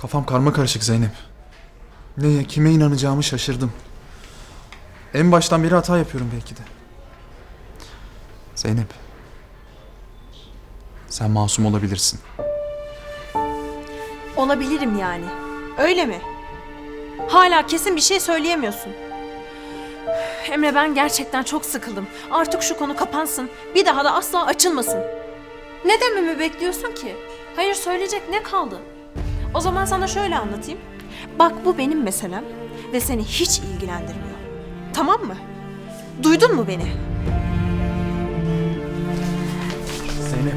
Kafam karma karışık Zeynep. Neye, kime inanacağımı şaşırdım. En baştan beri hata yapıyorum belki de. Zeynep. Sen masum olabilirsin. Olabilirim yani. Öyle mi? Hala kesin bir şey söyleyemiyorsun. Emre ben gerçekten çok sıkıldım. Artık şu konu kapansın. Bir daha da asla açılmasın. Ne dememi bekliyorsun ki? Hayır söyleyecek ne kaldı? O zaman sana şöyle anlatayım. Bak bu benim meselem ve seni hiç ilgilendirmiyor. Tamam mı? Duydun mu beni? Zeynep.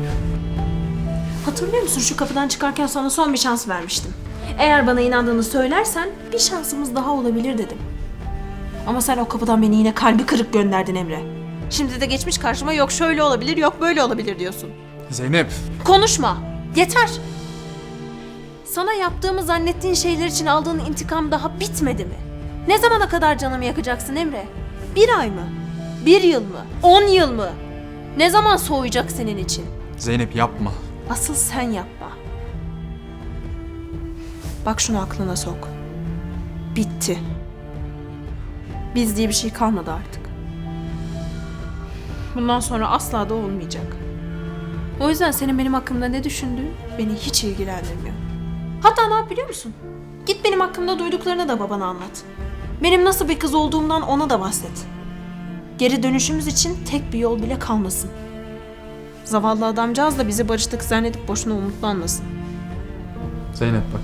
Hatırlıyor musun şu kapıdan çıkarken sana son bir şans vermiştim. Eğer bana inandığını söylersen bir şansımız daha olabilir dedim. Ama sen o kapıdan beni yine kalbi kırık gönderdin Emre. Şimdi de geçmiş karşıma yok şöyle olabilir yok böyle olabilir diyorsun. Zeynep. Konuşma. Yeter. Sana yaptığımı zannettiğin şeyler için aldığın intikam daha bitmedi mi? Ne zamana kadar canımı yakacaksın Emre? Bir ay mı? Bir yıl mı? On yıl mı? Ne zaman soğuyacak senin için? Zeynep yapma. Asıl sen yapma. Bak şunu aklına sok. Bitti. Biz diye bir şey kalmadı artık. Bundan sonra asla da olmayacak. O yüzden senin benim hakkımda ne düşündüğün beni hiç ilgilendirmiyor. Hatta ne yap biliyor musun? Git benim hakkımda duyduklarını da babana anlat. Benim nasıl bir kız olduğumdan ona da bahset. Geri dönüşümüz için tek bir yol bile kalmasın. Zavallı adamcağız da bizi barıştık zannedip boşuna umutlanmasın. Zeynep bak.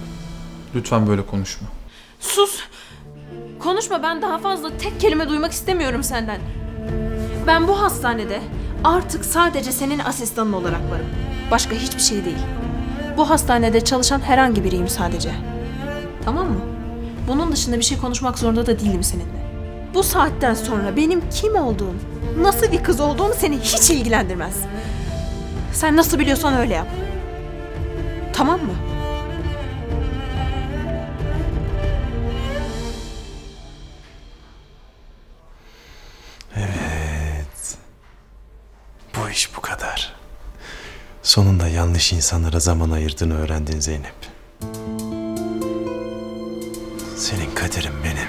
Lütfen böyle konuşma. Sus! Konuşma ben daha fazla tek kelime duymak istemiyorum senden. Ben bu hastanede artık sadece senin asistanın olarak varım. Başka hiçbir şey değil. Bu hastanede çalışan herhangi biriyim sadece. Tamam mı? Bunun dışında bir şey konuşmak zorunda da değilim seninle. Bu saatten sonra benim kim olduğum, nasıl bir kız olduğum seni hiç ilgilendirmez. Sen nasıl biliyorsan öyle yap. Tamam mı? Sonunda yanlış insanlara zaman ayırdığını öğrendin Zeynep. Senin kaderin benim.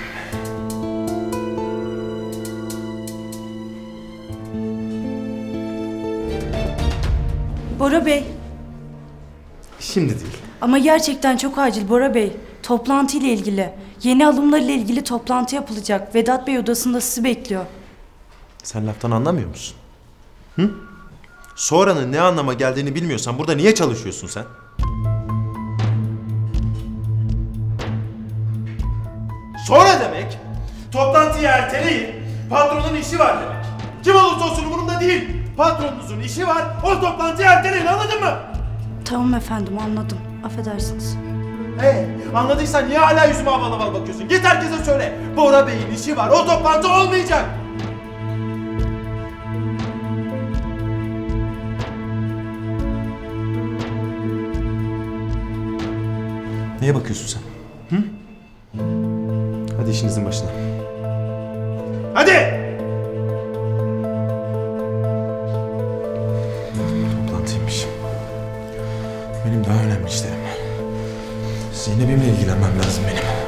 Bora Bey. Şimdi değil. Ama gerçekten çok acil Bora Bey. Toplantı ile ilgili. Yeni alımlar ile ilgili toplantı yapılacak. Vedat Bey odasında sizi bekliyor. Sen laftan anlamıyor musun? Hı? Sonranın ne anlama geldiğini bilmiyorsan burada niye çalışıyorsun sen? Sonra demek toplantıyı erteleyin. Patronun işi var demek. Kim olursa olsun umurumda değil. Patronunuzun işi var. O toplantıyı erteleyin anladın mı? Tamam efendim anladım. Affedersiniz. Hey, anladıysan niye hala yüzüme havalı havalı bakıyorsun? Git herkese söyle. Bora Bey'in işi var. O toplantı olmayacak. Neye bakıyorsun sen? Hı? Hadi işinizin başına. Hadi! Toplantıymış. Benim daha önemli işlerim var. Zeynep'imle ilgilenmem lazım benim.